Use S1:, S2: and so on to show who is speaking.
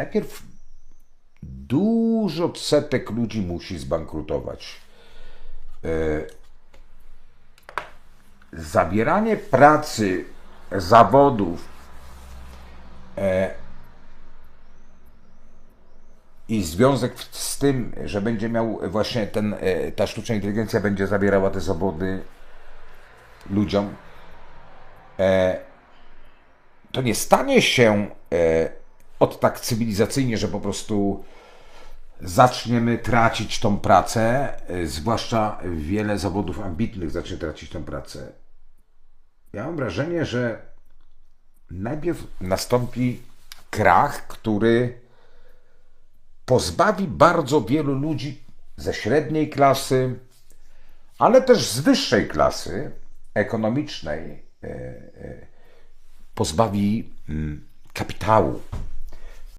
S1: najpierw dużo setek ludzi musi zbankrutować. E, Zabieranie pracy, zawodów e, i związek z tym, że będzie miał właśnie ten, e, ta sztuczna inteligencja będzie zabierała te zawody ludziom, to nie stanie się od tak cywilizacyjnie, że po prostu zaczniemy tracić tą pracę, e, zwłaszcza wiele zawodów ambitnych zacznie tracić tą pracę. Ja mam wrażenie, że najpierw nastąpi krach, który pozbawi bardzo wielu ludzi ze średniej klasy, ale też z wyższej klasy ekonomicznej, e, e, pozbawi mm, kapitału,